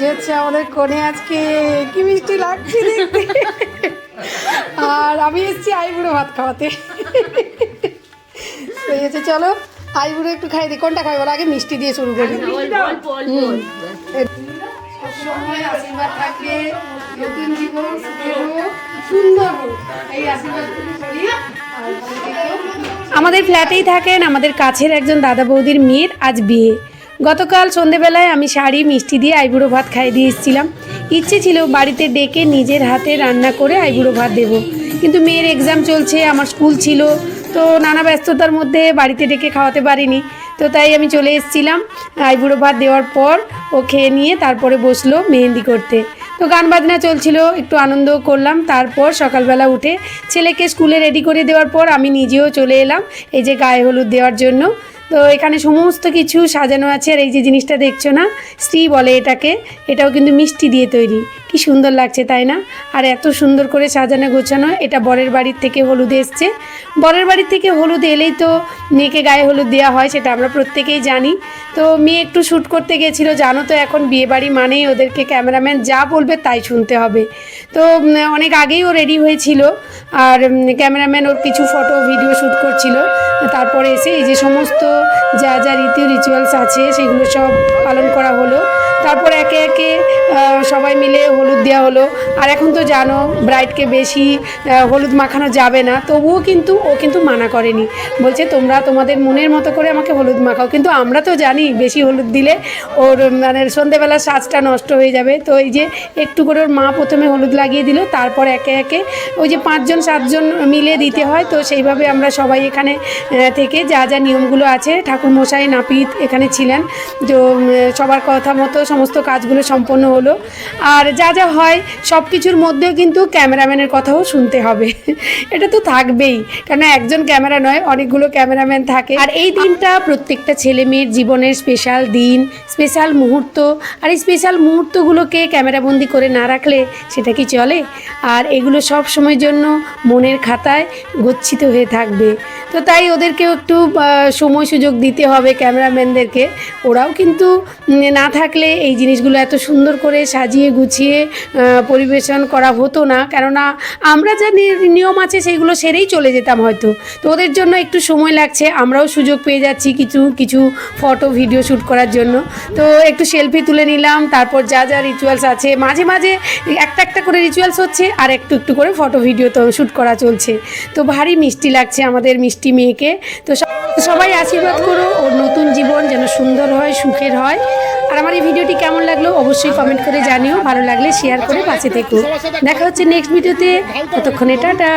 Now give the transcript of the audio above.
যে হচ্ছে আমাদের কোণে আজকে। কি মিষ্টি লাগছে দেখতে। আর আমি এসেছি আইবুড়ো ভাত খাওয়াতে। তো হচ্ছে চলো আইবুড়ো একটু খাই দিই কোনটা খাই? বলো আগে মিষ্টি দিয়ে শুরু করি। হুম। সবসময় আশীর্বাদ থাকবে। নতুন জীবন সুন্দর এই আশীর্বাদ করি আমাদের ফ্ল্যাটেই থাকেন আমাদের কাছের একজন দাদা বৌদির মেয়ের আজ বিয়ে। গতকাল সন্ধেবেলায় আমি শাড়ি, মিষ্টি দিয়ে আইবুড়ো ভাত খাইয়ে দিয়ে এসেছিলাম। ইচ্ছে ছিল বাড়িতে ডেকে নিজের হাতে রান্না করে আইবুড়ো ভাত দেবো। কিন্তু মেয়ের এক্সাম চলছে, আমার স্কুল ছিল, তো নানা ব্যস্ততার মধ্যে বাড়িতে ডেকে খাওয়াতে পারিনি। তো তাই আমি চলে এসেছিলাম আইবুড়ো ভাত দেওয়ার পর ও খেয়ে নিয়ে তারপরে বসল মেহেন্দি করতে। তো গান বাজনা চলছিল, একটু আনন্দ করলাম। তারপর সকালবেলা উঠে ছেলেকে স্কুলে রেডি করে দেওয়ার পর আমি নিজেও চলে এলাম এই যে গায়ে হলুদ দেওয়ার জন্য। তো এখানে সমস্ত কিছু সাজানো আছে আর এই যে জিনিসটা দেখছ না, স্ত্রী বলে এটাকে, এটাও কিন্তু মিষ্টি দিয়ে তৈরি। কি সুন্দর লাগছে, তাই না? আর এত সুন্দর করে সাজানো গোছানো, এটা বরের বাড়ির থেকে হলুদ এসছে। বরের বাড়ির থেকে হলুদ এলেই তো মেয়েকে গায়ে হলুদ দেওয়া হয়, সেটা আমরা প্রত্যেকেই জানি। তো মেয়ে একটু শ্যুট করতে গেছিল, জানো তো এখন বিয়ে বাড়ি মানেই ওদেরকে ক্যামেরাম্যান যা বলবে তাই শুনতে হবে। তো অনেক আগেই ও রেডি হয়েছিল, আর ক্যামেরাম্যান ওর কিছু ফটো, ভিডিও শ্যুট করছিল। তারপরে এসে এই যে সমস্ত যা যা রীতি রিচুয়ালস আছে, সেগুলো সব পালন করা হলো। তারপর একে একে সবাই মিলে হলুদ দেওয়া হলো। আর এখন তো জানো ব্রাইডকে বেশি হলুদ মাখানো যাবে না। তবুও কিন্তু ও কিন্তু মানা করেনি। বলছে, তোমরা তোমাদের মনের মতো করে আমাকে হলুদ মাখাও। কিন্তু আমরা তো জানি, বেশি হলুদ দিলে ওর মানে সন্ধেবেলা সাজটা নষ্ট হয়ে যাবে। তো এই যে একটু করে ওর মা প্রথমে হলুদ লাগিয়ে দিল, তারপর একে একে ওই যে পাঁচজন, সাতজন মিলে দিতে হয়। তো সেইভাবে আমরা সবাই এখানে থেকে যা যা নিয়মগুলো আছে ঠাকুর মশাই নাপিত এখানে ছিলেন। তো সবার কথা মতো সমস্ত কাজগুলো সম্পন্ন হলো। আর যা যা হয় সব কিছুর মধ্যেও কিন্তু ক্যামেরাম্যানের কথাও শুনতে হবে। এটা তো থাকবেই কেন একজন ক্যামেরা নয়, অনেকগুলো ক্যামেরাম্যান থাকে। আর এই দিনটা প্রত্যেকটা ছেলে মেয়ের জীবনের স্পেশাল দিন, স্পেশাল মুহূর্ত। আর এই স্পেশাল মুহূর্তগুলোকে ক্যামেরাবন্দি করে না রাখলে সেটা কি চলে? আর এগুলো সব সময়ের জন্য মনের খাতায় গচ্ছিত হয়ে থাকবে। তো তাই ওদেরকেও একটু সময় সুযোগ দিতে হবে ক্যামেরাম্যানদেরকে। ওরাও কিন্তু না থাকলে এই জিনিসগুলো এত সুন্দর করে সাজিয়ে গুছিয়ে পরিবেশন করা হতো না। কেননা আমরা যা নিয়ম আছে সেইগুলো সেরেই চলে যেতাম হয়তো। তো ওদের জন্য একটু সময় লাগছে। আমরাও সুযোগ পেয়ে যাচ্ছি কিছু কিছু ফটো, ভিডিও শ্যুট করার জন্য। তো একটু সেলফি তুলে নিলাম। তারপর যা যা রিচুয়ালস আছে। মাঝে মাঝে একটা একটা করে রিচুয়ালস হচ্ছে আর একটু একটু করে ফটো, ভিডিও তো শ্যুট করা চলছে। তো ভারী মিষ্টি লাগছে আমাদের মিষ্টি মেয়েকে। তো সবাই আশীর্বাদ করো। ওর নতুন জীবন যেন সুন্দর হয়, সুখের হয়। আর আমার এই ভিডিওটি কেমন লাগল অবশ্যই কমেন্ট করে জানিও। ভালো লাগলে শেয়ার করে পাশে থেকো। দেখা হচ্ছে নেক্সট ভিডিওতে। ততক্ষণে টাটা।